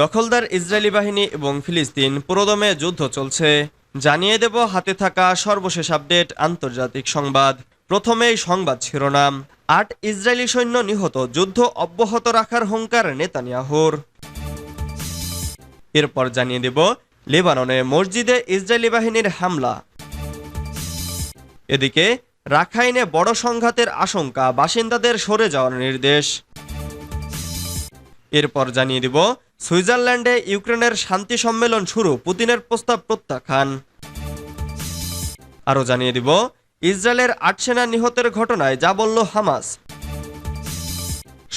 দখলদার ইসরায়েলি বাহিনী এবং ফিলিস্তিন পুরোদমে যুদ্ধ চলছে। জানিয়ে দেব হাতে থাকা সর্বশেষ আপডেট আন্তর্জাতিক সংবাদ। প্রথমেই সংবাদ শিরোনাম। আট ইসরায়েলি সৈন্য নিহত, যুদ্ধ অব্যাহত রাখার হুঙ্কার নেতানিয়াহুর। এরপর জানিয়ে দেব, লেবাননে মসজিদে ইসরায়েলি বাহিনীর হামলা। এদিকে, রাখাইনে বড় সংঘাতের আশঙ্কা, বাসিন্দাদের সরে যাওয়ার নির্দেশ। এরপর জানিয়ে দিব সুইজারল্যান্ডে ইউক্রেনের শান্তি সম্মেলন শুরু, পুতিনের প্রস্তাব প্রত্যাখ্যান। আরও জানিয়ে দিব, ইসরায়েলের আট সেনা নিহতের ঘটনায় যা বলল হামাস।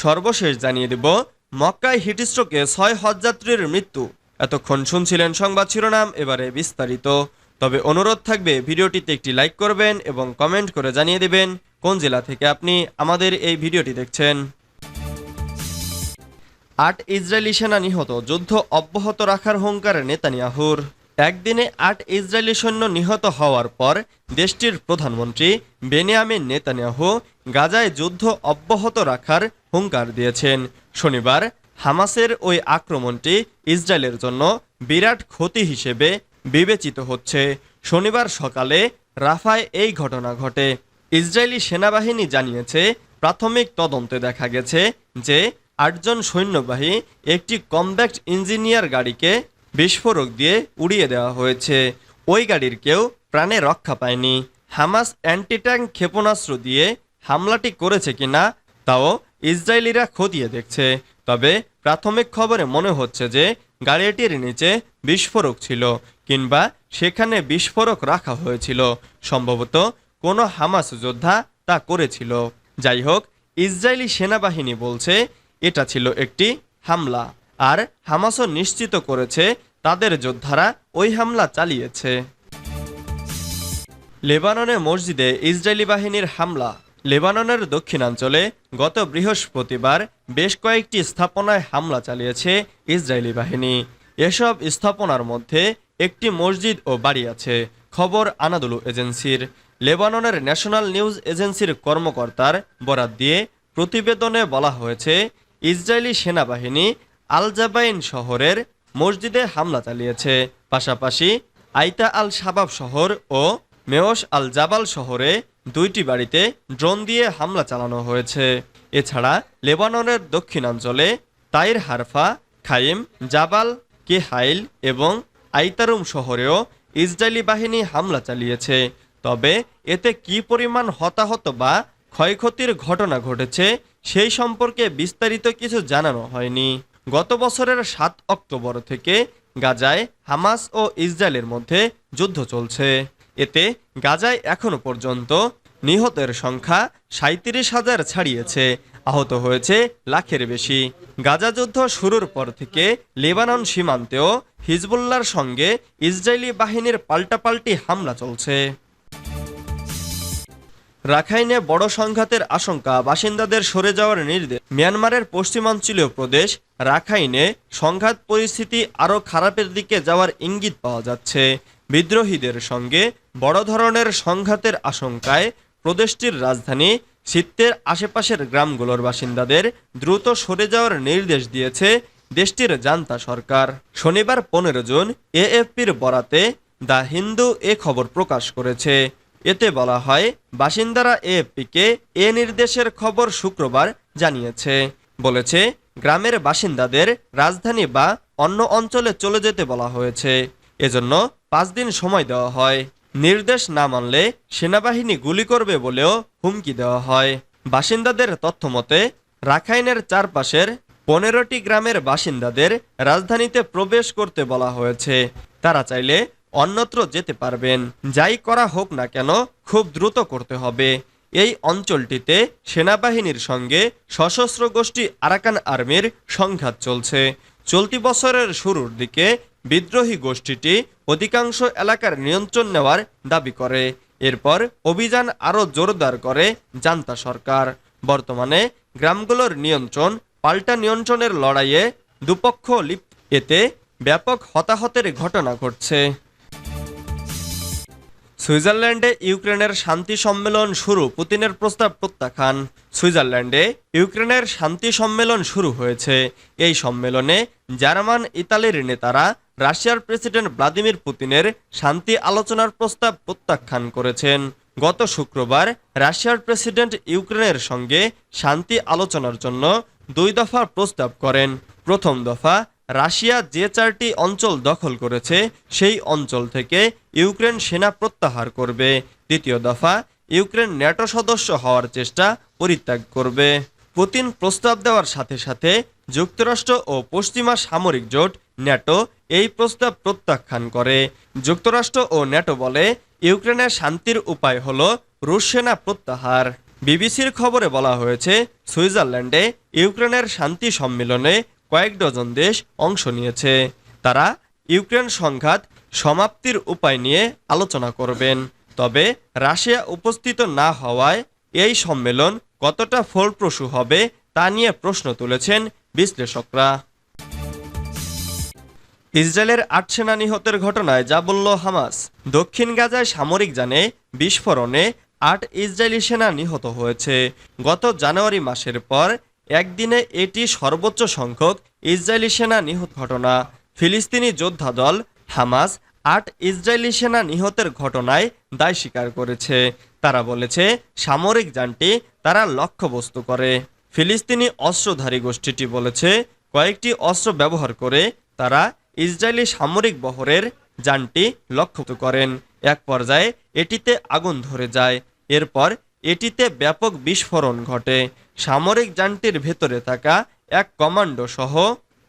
সর্বশেষ জানিয়ে দিব, মক্কায় হিটস্ট্রোকে ছয় হজযাত্রীর মৃত্যু। এতক্ষণ শুনছিলেন সংবাদ শিরোনাম, এবারে বিস্তারিত। তবে অনুরোধ থাকবে, ভিডিওটিতে একটি লাইক করবেন এবং কমেন্ট করে জানিয়ে দেবেন কোন জেলা থেকে আপনি আমাদের এই ভিডিওটি দেখছেন। আট ইসরায়েলি সেনা নিহত, যুদ্ধ অব্যাহত রাখার হুঙ্কার নেতানিয়াহুর। একদিনে আট ইসরায়েলি সৈন্য নিহত হওয়ার পর দেশটির প্রধানমন্ত্রী বেনিয়ামিন নেতানিয়াহু গাজায় যুদ্ধ অব্যাহত রাখার হুঙ্কার দিয়েছেন। শনিবার হামাসের ওই আক্রমণটি ইসরায়েলের জন্য বিরাট ক্ষতি হিসেবে বিবেচিত হচ্ছে। শনিবার সকালে রাফায় এই ঘটনা ঘটে। ইসরায়েলি সেনাবাহিনী জানিয়েছে, প্রাথমিক তদন্তে দেখা গেছে যে আটজন সৈন্যবাহী একটি কমব্যাক্ট ইঞ্জিনিয়ার গাড়িকে বিস্ফোরক দিয়ে উড়িয়ে দেওয়া হয়েছে। ওই গাড়ির কেউ প্রাণে রক্ষা পায়নি। হামাস অ্যান্টি ট্যাঙ্ক ক্ষেপণাস্ত্র দিয়ে হামলাটি করেছে কিনা তাও ইসরায়েলিরা খতিয়ে দেখছে। তবে প্রাথমিক খবরে মনে হচ্ছে যে গাড়িটির নিচে বিস্ফোরক ছিল কিংবা সেখানে বিস্ফোরক রাখা হয়েছিল। সম্ভবত কোনো হামাস যোদ্ধা তা করেছিল। যাই হোক, ইসরায়েলি সেনাবাহিনী বলছে এটা ছিল একটি হামলা। আর হামাসও নিশ্চিত করেছে, তাদের যোদ্ধারা ওই হামলা চালিয়েছে। লেবাননে মসজিদে ইসরায়েলি বাহিনীর হামলা। লেবাননের দক্ষিণাঞ্চলে গত বৃহস্পতিবার বেশ কয়েকটি স্থাপনায় হামলা চালিয়েছে ইসরায়েলি বাহিনী। এসব স্থাপনার মধ্যে একটি মসজিদ ও বাড়ি আছে, খবর আনাদুলু এজেন্সির। লেবাননের ন্যাশনাল নিউজ এজেন্সির কর্মকর্তার বরাত দিয়ে প্রতিবেদনে বলা হয়েছে ইসরায়েলি সেনাবাহিনী আলজাবাইন শহরের মসজিদে হামলা চালিয়েছে। পাশাপাশি আইতা আল শাবাব শহর ও মেয়স আল জাবাল শহরে দুইটি বাড়িতে ড্রোন দিয়ে হামলা চালানো হয়েছে। এছাড়া লেবাননের দক্ষিণাঞ্চলে তাইর হারফা, খাইম, জাবাল, কেহাইল এবং আইতারুম শহরেও ইসরায়েলি বাহিনী হামলা চালিয়েছে। তবে এতে কি পরিমাণ হতাহত বা ক্ষয়ক্ষতির ঘটনা ঘটেছে, সেই সম্পর্কে বিস্তারিত কিছু জানানো হয়নি। গত বছরের সাত অক্টোবর থেকে গাজায় হামাস ও ইসরায়েলের মধ্যে যুদ্ধ চলছে। এতে গাজায় এখনও পর্যন্ত নিহতের সংখ্যা সাঁত্রিশ হাজার ছাড়িয়েছে, আহত হয়েছে লাখের বেশি। গাজা যুদ্ধ শুরুর পর থেকে লেবানন সীমান্তেও হিজবুল্লার সঙ্গে ইসরায়েলি বাহিনীর পাল্টাপাল্টি হামলা চলছে। রাখাইনে বড় সংঘাতের আশঙ্কা বাসিন্দাদের সরে যাওয়ার নির্দেশ। মিয়ানমারের পশ্চিমাঞ্চলীয় প্রদেশ রাখাইনে সংঘাত পরিস্থিতি আরও খারাপের দিকে যাওয়ার ইঙ্গিত পাওয়া যাচ্ছে। বিদ্রোহীদের সঙ্গে বড় ধরনের সংঘাতের আশঙ্কায় প্রদেশটির রাজধানী সিত্তের আশেপাশের গ্রামগুলোর বাসিন্দাদের দ্রুত সরে যাওয়ার নির্দেশ দিয়েছে দেশটির জান্তা সরকার। শনিবার পনেরো জুন এএফপির বরাতে দ্য হিন্দু এ খবর প্রকাশ করেছে। এতে বলা হয়, বাসিন্দারা এএফপিকে এ নির্দেশের খবর শুক্রবার জানিয়েছে। বলেছে, গ্রামের বাসিন্দাদের রাজধানী বা অন্য অঞ্চলে চলে যেতে বলা হয়েছে। এজন্য পাঁচ দিন সময় দেওয়া হয়। নির্দেশ না মানলে সেনাবাহিনী গুলি করবে বলেও হুমকি দেওয়া হয়। বাসিন্দাদের তথ্যমতে রাখাইনের চারপাশের পনেরোটি গ্রামের বাসিন্দাদের রাজধানীতে প্রবেশ করতে বলা হয়েছে। তারা চাইলে অন্যত্র যেতে পারবেন। যাই করা হোক না কেন, খুব দ্রুত করতে হবে। এই অঞ্চলটিতে সেনাবাহিনীর সঙ্গে সশস্ত্র গোষ্ঠী আরাকান আর্মির সংঘাত চলছে। চলতি বছরের শুরুর দিকে বিদ্রোহী গোষ্ঠীটি অধিকাংশ এলাকার নিয়ন্ত্রণ নেওয়ার দাবি করে। এরপর অভিযান আরও জোরদার করে জান্তা সরকার। বর্তমানে গ্রামগুলোর নিয়ন্ত্রণ, পাল্টা নিয়ন্ত্রণের লড়াইয়ে দুপক্ষ লিপ্ত। এতে ব্যাপক হতাহতের ঘটনা ঘটছে। সুইজারল্যান্ডে ইউক্রেনের শান্তি সম্মেলন শুরু, পুতিনের প্রস্তাব প্রত্যাখ্যান। সুইজারল্যান্ডে ইউক্রেনের শান্তি সম্মেলন শুরু হয়েছে। এই সম্মেলনে জার্মান, ইতালির নেতারা রাশিয়ার প্রেসিডেন্ট ভ্লাদিমির পুতিনের শান্তি আলোচনার প্রস্তাব প্রত্যাখ্যান করেছেন। গত শুক্রবার রাশিয়ার প্রেসিডেন্ট ইউক্রেনের সঙ্গে শান্তি আলোচনার জন্য দুই দফা প্রস্তাব করেন। প্রথম দফা রাশিয়া যে চারটি অঞ্চল দখল করেছে, সেই অঞ্চল থেকে ইউক্রেন সেনা প্রত্যাহার করবে। দ্বিতীয় দফা, ইউক্রেন ন্যাটো সদস্য হওয়ার চেষ্টা পরিত্যাগ করবে। পুতিন প্রস্তাব দেওয়ার সাথে সাথে যুক্তরাষ্ট্র ও পশ্চিমা সামরিক জোট ন্যাটো এই প্রস্তাব প্রত্যাখ্যান করে। যুক্তরাষ্ট্র ও ন্যাটো বলে, ইউক্রেনের শান্তির উপায় হল রুশ সেনা প্রত্যাহার। বিবিসির খবরে বলা হয়েছে, সুইজারল্যান্ডে ইউক্রেনের শান্তি সম্মেলনে কয়েক ডজন দেশ অংশ নিয়েছে। তারা ইউক্রেন সংঘাত সমাপ্তির উপায় নিয়ে আলোচনা করবেন। তবে রাশিয়া উপস্থিত না হওয়ায় এই সম্মেলন কতটা ফলপ্রসূ হবে তা নিয়ে প্রশ্ন তুলেছেন বিশ্লেষকরা। ইসরায়েলের আট সেনা নিহতের ঘটনায় যা বলল হামাস দক্ষিণ গাজায় সামরিক যানে বিস্ফোরণে আট ইসরায়েলি সেনা নিহত হয়েছে। গত জানুয়ারি মাসের পর একদিনে এটি সর্বোচ্চ সংখ্যক ইসরায়েলি সেনা নিহত ঘটনা। ফিলিস্তিনি যোদ্ধা দল হামাস আট ইসরায়েলি সেনা নিহতের ঘটনায় দায় স্বীকার করেছে। তারা বলেছে, সামরিক যানটি তারা লক্ষ্যবস্তু করে। ফিলিস্তিনি অস্ত্রধারী গোষ্ঠীটি বলেছে, কয়েকটি অস্ত্র ব্যবহার করে তারা ইসরায়েলি সামরিক বহরের যানটি লক্ষ্য করেন। এক পর্যায়ে এটিতে আগুন ধরে যায়। এরপর এটিতে ব্যাপক বিস্ফোরণ ঘটে। সামরিক যানটির ভেতরে থাকা এক কমান্ডো সহ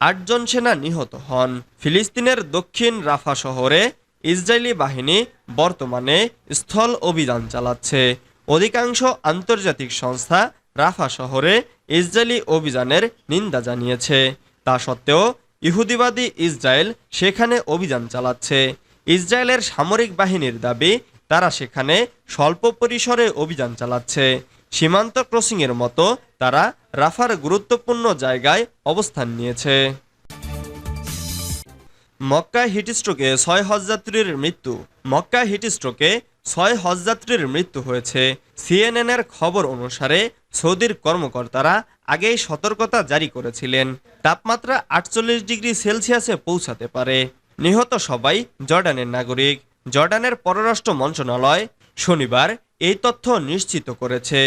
আটজন সেনা নিহত হন। ফিলিস্তিনের দক্ষিণ রাফা শহরে ইসরায়েলি বাহিনী বর্তমানে স্থল অভিযান চালাচ্ছে। অধিকাংশ আন্তর্জাতিক সংস্থা রাফা শহরে ইসরায়েলি অভিযানের নিন্দা জানিয়েছে। তা সত্ত্বেও ইহুদিবাদী ইসরায়েল সেখানে অভিযান চালাচ্ছে। ইসরায়েলের সামরিক বাহিনীর দাবি তারা সেখানে স্বল্প পরিসরে অভিযান চালাচ্ছে। সীমান্ত ক্রসিংয়ের মতো তারা রাফার গুরুত্বপূর্ণ জায়গায় অবস্থান নিয়েছে। মক্কা হিটস্ট্রোকে ছয় হজযাত্রীর মৃত্যু। মক্কা হিটস্ট্রোকে ছয় হজযাত্রীর মৃত্যু হয়েছে। সিএনএনের খবর অনুসারে সৌদির কর্মকর্তারা আগেই সতর্কতা জারি করেছিলেন। তাপমাত্রা আটচল্লিশ ডিগ্রি সেলসিয়াসে পৌঁছাতে পারে। নিহত সবাই জর্ডানের নাগরিক। জর্ডানের পররাষ্ট্র মন্ত্রণালয় শনিবার এই তথ্য নিশ্চিত করেছে।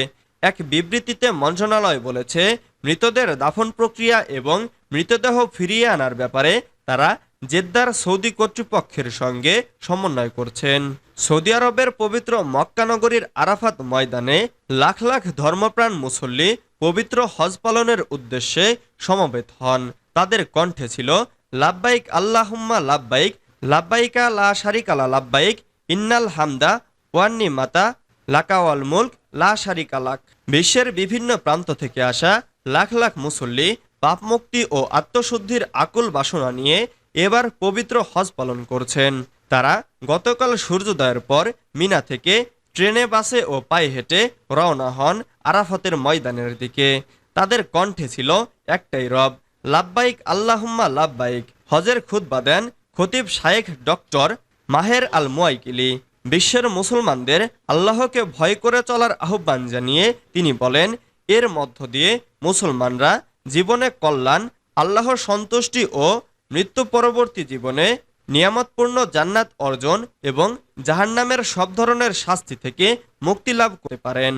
এক বিবৃতিতে মন্ত্রণালয় বলেছে, মৃতদের দাফন প্রক্রিয়া এবং মৃতদেহ ফিরিয়ে আনার ব্যাপারে তারা জেদ্দার সৌদি কর্তৃপক্ষের সঙ্গে সমন্বয় করছেন। সৌদি আরবের পবিত্র মক্কানগরীর আরাফাত ময়দানে লাখ লাখ ধর্মপ্রাণ মুসল্লি পবিত্র হজ পালনের উদ্দেশ্যে সমবেত হন। তাদের কণ্ঠে ছিল লাভবাইক আল্লাহুম্মা লাব্বাইক লাব্বাইকা লা শারিকালা লাব্বাইক, ইন্নাল হামদা ওয়ান্নি মাতা লাকাওয়াল মুল্ক, লা শারিকা লাক। বিশ্বের বিভিন্ন প্রান্ত থেকে আসা লাখ লাখ মুসল্লি পাপ মুক্তি ও আত্মশুদ্ধির আকুল বাসনা নিয়ে এবার পবিত্র হজ পালন করছেন। তারা গতকাল সূর্যোদয়ের পর মিনা থেকে ট্রেনে, বাসে ও পায়ে হেঁটে রওনা হন আরাফতের ময়দানের দিকে। তাদের কণ্ঠে ছিল একটাই রব, লাব্বাইক, আল্লাহুম্মা লাব্বাইক। হজের খুতবা দেন খতিব শায়েখ ডক্টর মাহের আল মুয়াইকিলি বিশ্বের মুসলমানদের আল্লাহকে ভয় করে চলার আহ্বান জানিয়ে তিনি বলেন, এর মধ্য দিয়ে মুসলমানরা জীবনে কল্যাণ আল্লাহর সন্তুষ্টি ও মৃত্যু পরবর্তী জীবনে নিয়ামতপূর্ণ জান্নাত অর্জন এবং জাহান্নামের সব ধরনের শাস্তি থেকে মুক্তি লাভ করতে পারেন।